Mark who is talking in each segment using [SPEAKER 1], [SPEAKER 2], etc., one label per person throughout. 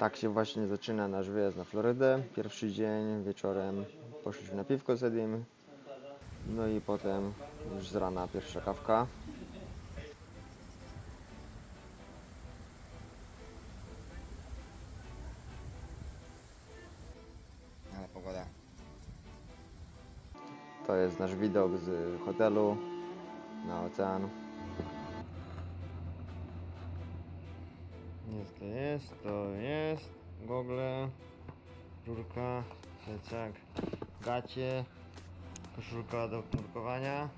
[SPEAKER 1] Tak się właśnie zaczyna nasz wyjazd na Florydę. Pierwszy dzień, wieczorem poszliśmy na piwko z Edim. No i potem już z rana pierwsza kawka. Ale pogoda. To jest nasz widok z hotelu na ocean. Jest to jest, to jest. Gogle, rurka, plecak, gacie, koszulka do nurkowania.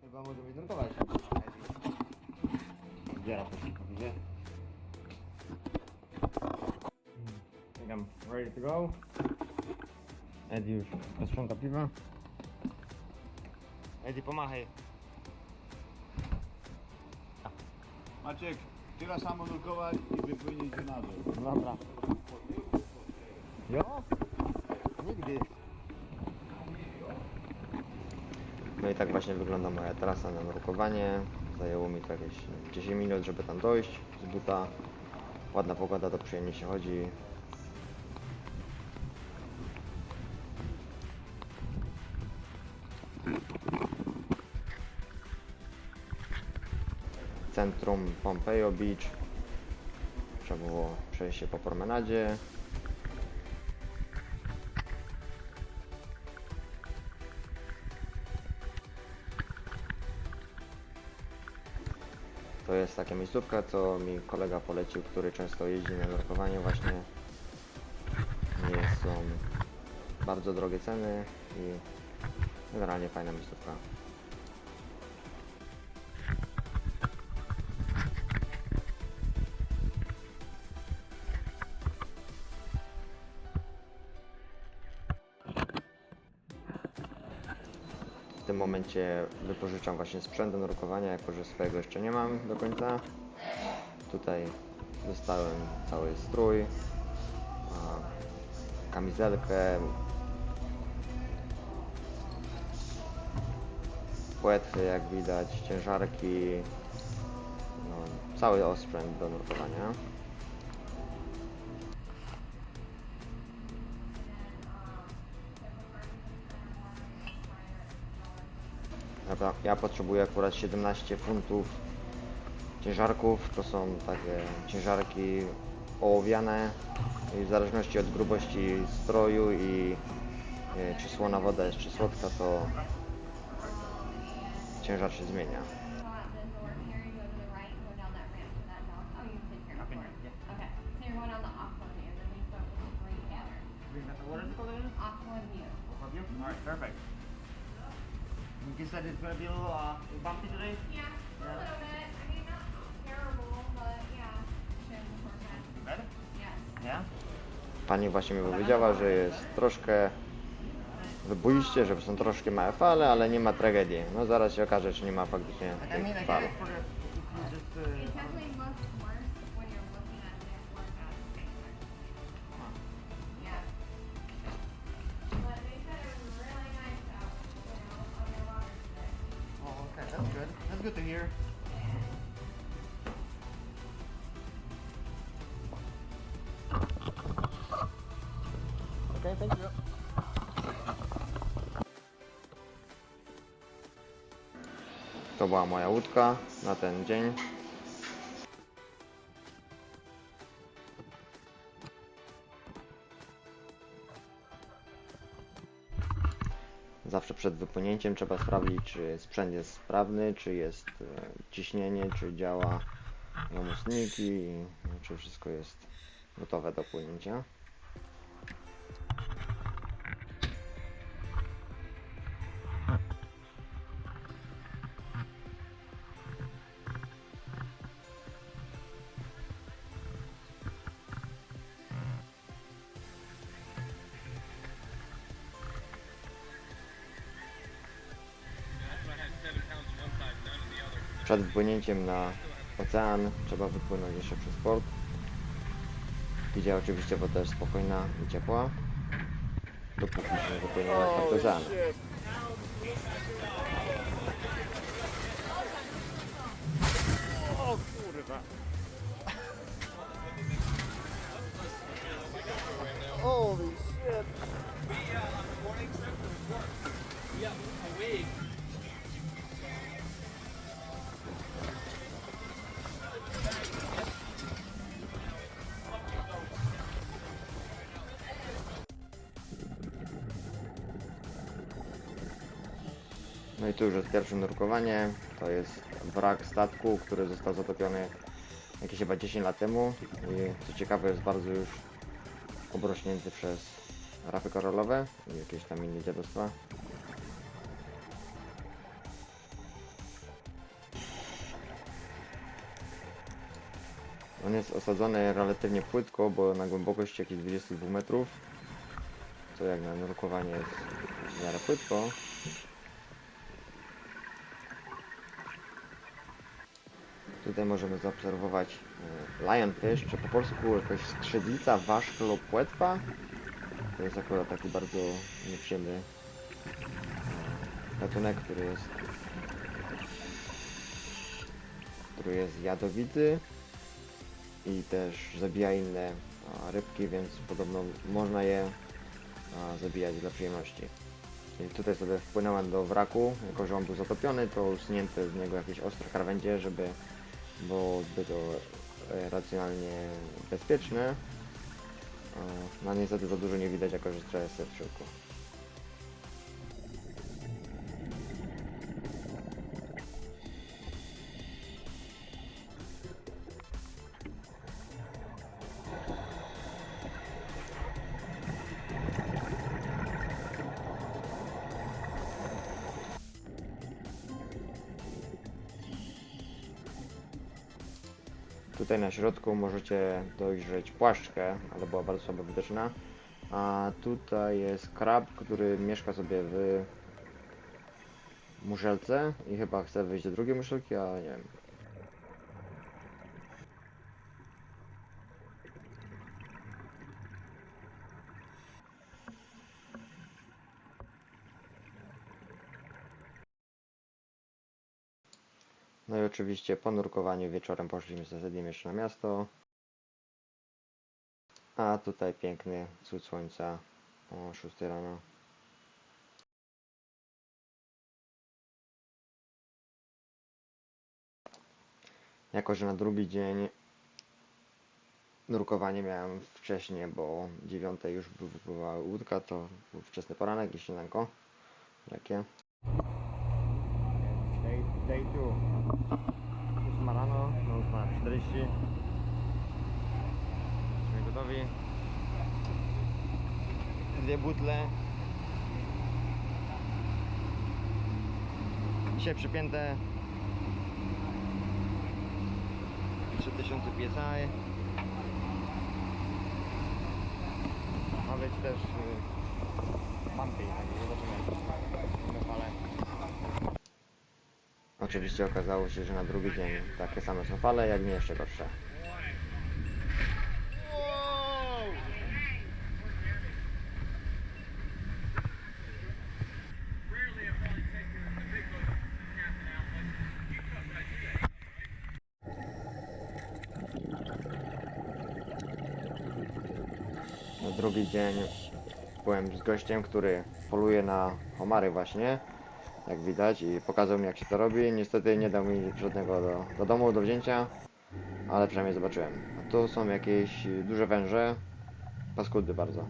[SPEAKER 1] Chyba możemy nurkować. Zbieram koszulkę, widzę. I'm ready to go. Eddie już rozprząta piwa. Eddie, pomachaj.
[SPEAKER 2] Maciek, tyle samo nurkować i wypłyniecie na dół.
[SPEAKER 1] Dobra. Jo? Nigdy. No i tak właśnie wygląda moja trasa na nurkowanie. Zajęło mi to jakieś 10 minut, żeby tam dojść z buta. Ładna pogoda, to przyjemnie się chodzi. Centrum Pompeo Beach. Trzeba było przejść się po promenadzie. To jest taka miejscówka, co mi kolega polecił, który często jeździ na nurkowanie właśnie. Nie są bardzo drogie ceny i generalnie fajna miejscówka. Momencie wypożyczam właśnie sprzęt do nurkowania, jako że swojego jeszcze nie mam do końca. Tutaj dostałem cały strój, kamizelkę, płetwy jak widać, ciężarki, no, cały osprzęt do nurkowania. Ja, ja potrzebuję akurat 17 funtów ciężarków. To są takie ciężarki ołowiane i w zależności od grubości stroju i e, czy słona woda jest czy słodka, to ciężar się zmienia.
[SPEAKER 3] It. Aqua view? Aqua view.
[SPEAKER 4] Alright, perfect. You said it's gonna be a little uh, bumpy today?
[SPEAKER 3] Yeah, a little bit. I mean, not terrible, but yeah. Should.
[SPEAKER 4] Better?
[SPEAKER 3] Yes.
[SPEAKER 4] Yeah?
[SPEAKER 1] Pani właśnie mi powiedziała, że jest troszkę wyboiście, że są troszkę małe fale, ale nie ma tragedii. No zaraz się okaże, czy nie ma faktycznie
[SPEAKER 4] I mean, I
[SPEAKER 1] tych
[SPEAKER 4] get
[SPEAKER 1] fal.
[SPEAKER 4] it for the, that's good. That's good to hear. Okay, thank you.
[SPEAKER 1] To była moja łódka na ten dzień. Zawsze przed wypłynięciem trzeba sprawdzić, czy sprzęt jest sprawny, czy jest e, ciśnienie, czy działa jamustniki, i czy wszystko jest gotowe do płynięcia. Przed wypłynięciem na ocean trzeba wypłynąć jeszcze przez port, gdzie oczywiście woda jest spokojna i ciepła, dopóki się nie wypłynie na ocean.
[SPEAKER 2] O kurwa.
[SPEAKER 1] I tu już jest pierwsze nurkowanie. To jest wrak statku, który został zatopiony jakieś chyba 10 lat temu. I co ciekawe jest bardzo już obrośnięty przez rafy koralowe i jakieś tam inne dziadostwa. On jest osadzony relatywnie płytko, bo na głębokość jakieś 22 metrów, co jak na nurkowanie jest w miarę płytko. Tutaj możemy zaobserwować e, lionfish, czy po polsku jakaś skrzydlica waszklopłetwa. To jest akurat taki bardzo nieprzyjemny e, gatunek, który jest który jest jadowity i też zabija inne a, rybki, więc podobno można je zabijać dla przyjemności. I tutaj sobie wpłynąłem do wraku, jako że on był zatopiony, to usunięte z niego jakieś ostre krawędzie, żeby było zbyt e, racjonalnie bezpieczne. E, No niestety za dużo nie widać, jako że jest w środku. Tutaj na środku możecie dojrzeć płaszczkę, ale była bardzo słabo widoczna. A tutaj jest krab, który mieszka sobie w muszelce i chyba chce wyjść do drugiej muszelki, ale nie wiem. No i oczywiście po nurkowaniu wieczorem poszliśmy z Zediem jeszcze na miasto. A tutaj piękny wschód słońca o 6 rano. Jako, że na drugi dzień nurkowanie miałem wcześniej, bo o 9 już wypływała łódka, to był wczesny poranek i śniadanko. Takie. Day, day two. 8 rano, no 8.40. Jesteśmy gotowi. Dwie butle. Dzisiaj przypięte 3000 PSI. Ma być też y, bumpy, także zobaczymy. Zobaczymy fale. Oczywiście okazało się, że na drugi dzień takie same są fale, jak nie jeszcze gorsze. Na drugi dzień byłem z gościem, który poluje na homary właśnie, jak widać, i pokazał mi jak się to robi. Niestety nie dał mi żadnego do, do domu, do wzięcia, ale przynajmniej zobaczyłem. A tu są jakieś duże węże, paskudy bardzo.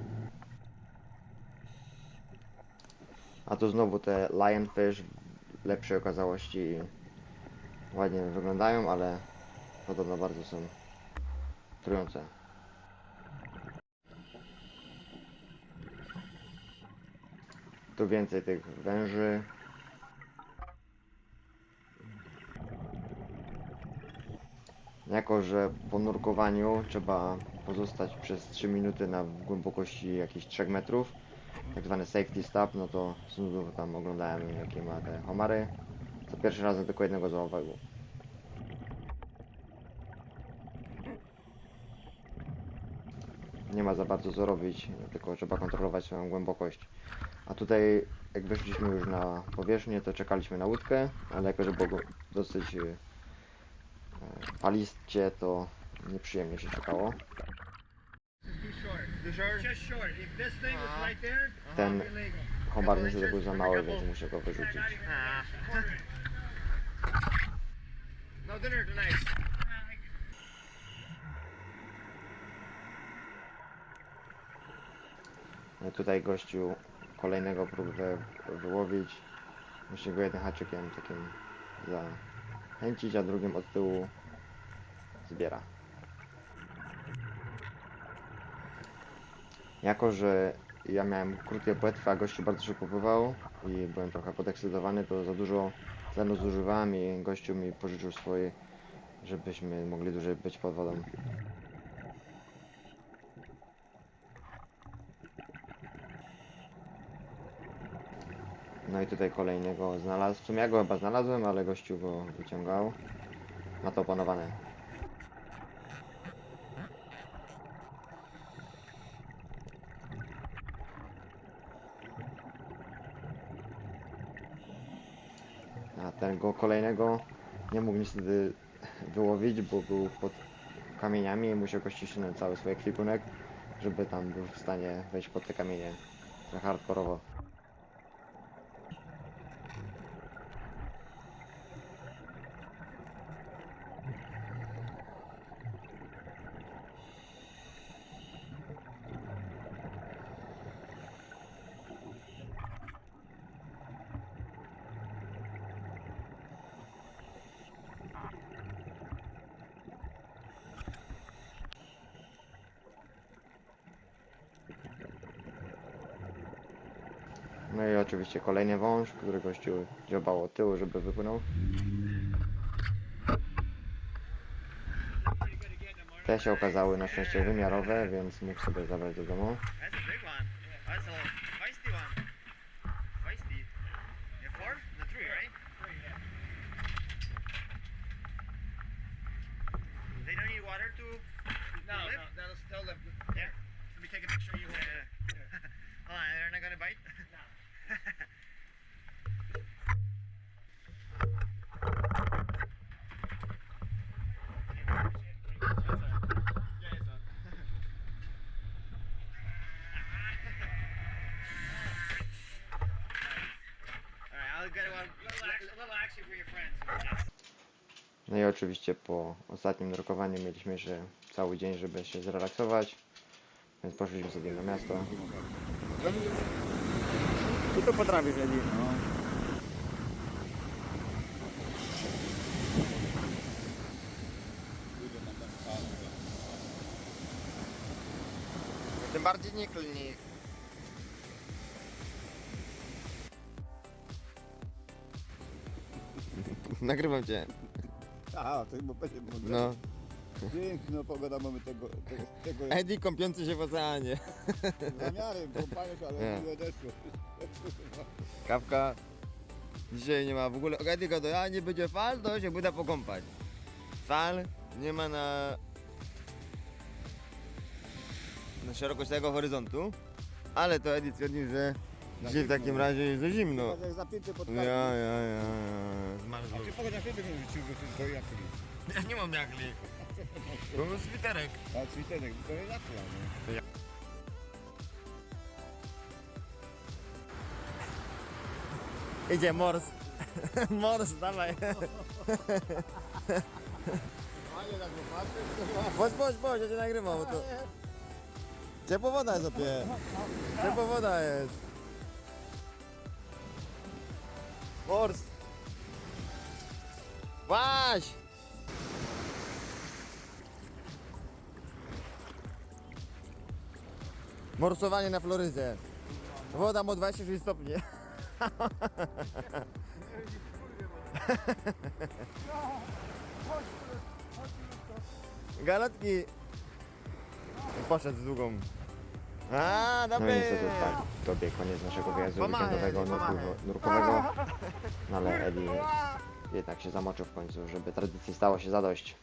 [SPEAKER 1] A tu znowu te lionfish lepszej okazałości ładnie wyglądają, ale podobno bardzo są trujące. Tu więcej tych węży. Jako, że po nurkowaniu trzeba pozostać przez 3 minuty na głębokości jakichś 3 metrów, tak zwany safety stop, no to znów tam oglądałem jakie ma te homary. To pierwszy raz tylko jednego zauważył. Nie ma za bardzo co robić, tylko trzeba kontrolować swoją głębokość. A tutaj jak weszliśmy już na powierzchnię, to czekaliśmy na łódkę, ale jako, że było dosyć e, e, paliście, to nieprzyjemnie się czekało. Ten homar niestety był za mały, więc muszę go wyrzucić.
[SPEAKER 2] No.
[SPEAKER 1] No tutaj gościu kolejnego próbę wyłowić. Musi go jednym haczykiem takim zachęcić, a drugim od tyłu zbiera. Jako, że ja miałem krótkie płetwy, a gościu bardzo szybko pływał i byłem trochę podekscytowany, to za dużo tlenu zużywałem i gościu mi pożyczył swoje, żebyśmy mogli dłużej być pod wodą. No i tutaj kolejnego znalazł. W sumie ja go chyba znalazłem, ale gościu go wyciągał. Ma to opanowane. A ten go kolejnego nie mógł niestety wyłowić, bo był pod kamieniami i musiał gościu ściągnąć cały swój ekwipunek, żeby tam był w stanie wejść pod te kamienie. Trochę hardkorowo. No i oczywiście kolejny wąż, który gościu dziobał od tyłu, żeby wypłynął. Te się okazały na szczęście wymiarowe, więc mógł sobie zabrać do domu.
[SPEAKER 4] That's a big one. That's a feisty one. Feisty. Yeah, four? No, three, right? Three, yeah. They don't need water to.
[SPEAKER 2] No,
[SPEAKER 4] to live?
[SPEAKER 2] no, that'll still live.
[SPEAKER 4] Yeah.
[SPEAKER 2] Let me take a picture of you.
[SPEAKER 4] Yeah. Hold on, they're not gonna bite?
[SPEAKER 2] No.
[SPEAKER 4] Alright, I'll get one. Little, action, little action for your friends.
[SPEAKER 1] No i oczywiście po ostatnim nurkowaniu mieliśmy jeszcze cały dzień, żeby się zrelaksować. Więc poszliśmy sobie na miasto.
[SPEAKER 2] I to potrafisz, Eddie. No.
[SPEAKER 1] Tym bardziej nie klnij. Nagrywam cię.
[SPEAKER 2] Aha, to chyba będzie mądre.
[SPEAKER 1] No.
[SPEAKER 2] Piękna pogoda mamy tego, tego, tego
[SPEAKER 1] Eddie kąpiący się w oceanie.
[SPEAKER 2] zamiarem, kąpania się, ale
[SPEAKER 1] Nie.
[SPEAKER 2] miło deszczu.
[SPEAKER 1] Kawka. Dzisiaj nie ma w ogóle. Eddie gada, a nie będzie fal, to się uda pokąpać. Fal nie ma na... Na szerokość tego horyzontu. Ale to Eddie stwierdził, że dzisiaj w takim razie jest za zimno.
[SPEAKER 2] Jak zapięty pod
[SPEAKER 1] Ja, ja, ja, ja. Zmarzł.
[SPEAKER 2] A ty pogoda kiedy mi rzucił, że to jak to
[SPEAKER 1] Ja nie mam jagli. To był switerek.
[SPEAKER 2] A Twitterek, to jest akla, nie?
[SPEAKER 1] Idzie mors. mors, dawaj.
[SPEAKER 2] Panie, tak to
[SPEAKER 1] Chodź, chodź, chodź, ja cię nagrywam, bo to... Ciepła woda jest opie. Ciepła woda jest. Mors. Łaś! Morsowanie na Florydzie. Woda ma 26 stopni. Galotki. Poszedł z długą. A. No i niestety tak, tobie koniec naszego wyjazdu
[SPEAKER 4] Pomachaj,
[SPEAKER 1] weekendowego nurku- nurkowego. No ale Eddie jednak się zamoczył w końcu, żeby tradycji stało się zadość.